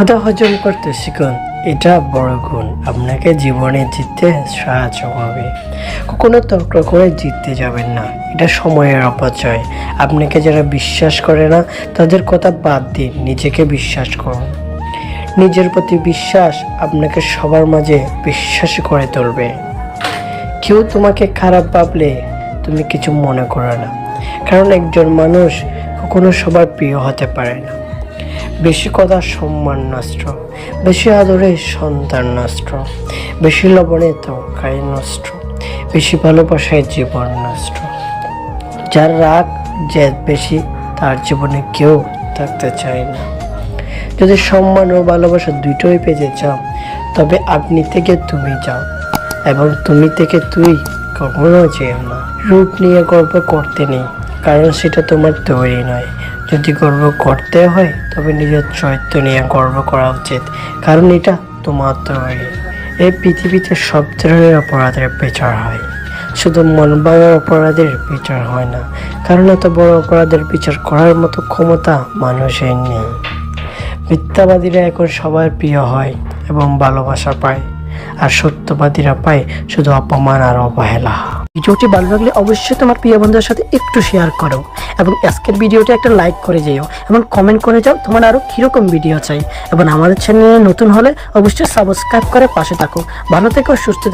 কথা হজম করতে শিখুন। এটা বড় গুণ। আপনাকে জীবনে জিততে সাহায্য করবে। কখনো তর্ক করে জিততে যাবেন না। এটা সময়ের অপচয়। আপনাকে যারা বিশ্বাস করে না, তাদের কথা বাদ দিন। নিজেকে বিশ্বাস করুন। নিজের প্রতি বিশ্বাস আপনাকে সবার মাঝে বিশ্বাসী করে তুলবে। কেউ তোমাকে খারাপ ভাবলে তুমি কিছু মনে করো না। কারণ একজন মানুষ কখনো সবার প্রিয় হতে পারে না। বেশি কথা সম্মান নষ্ট, বেশি আদরে সন্তান নষ্ট, বেশি লবণে তরকারি নষ্ট, বেশি ভালোবাসায় জীবন নষ্ট। যার রাগ, জেদ বেশি, তার জীবনে কেউ থাকতে চায় না। যদি সম্মান ও ভালোবাসা দুটোই পেতে চাও, তবে আপনি থেকে তুমি যাও, এবং তুমি থেকে তুই কখনো যেও না। রূপ নিয়ে গর্ব করতে নেই। কারণ সেটা তোমার তৈরি নয়। যদি গর্ব করতে হয়, তবে নিজের চরিত্র নিয়ে গর্ব করা উচিত। কারণ এটা তোমার তৈরি। এই পৃথিবীতে সব ধরনের অপরাধের বিচার হয়। শুধু মন ভাঙার অপরাধের বিচার হয় না। কারণ এত বড় অপরাধের বিচার করার মতো ক্ষমতা মানুষের নেই। মিথ্যাবাদীরা এখন সবার প্রিয় হয় এবং ভালোবাসা পায়। আর সত্যবাদীরা পায় শুধু অপমান আর অবহেলা ভিডিওটি ভালো লাগলে অবশ্যই তোমার প্রিয় বন্ধুদের সাথে একটু শেয়ার করো এবং আজকের ভিডিওটি একটা লাইক করে যেও এবং কমেন্ট করে যাও তোমার আরও কীরকম ভিডিও চাই এবং আমাদের চ্যানেলে নতুন হলে অবশ্যই সাবস্ক্রাইব করে পাশে থাকো ভালো থেকো, সুস্থ।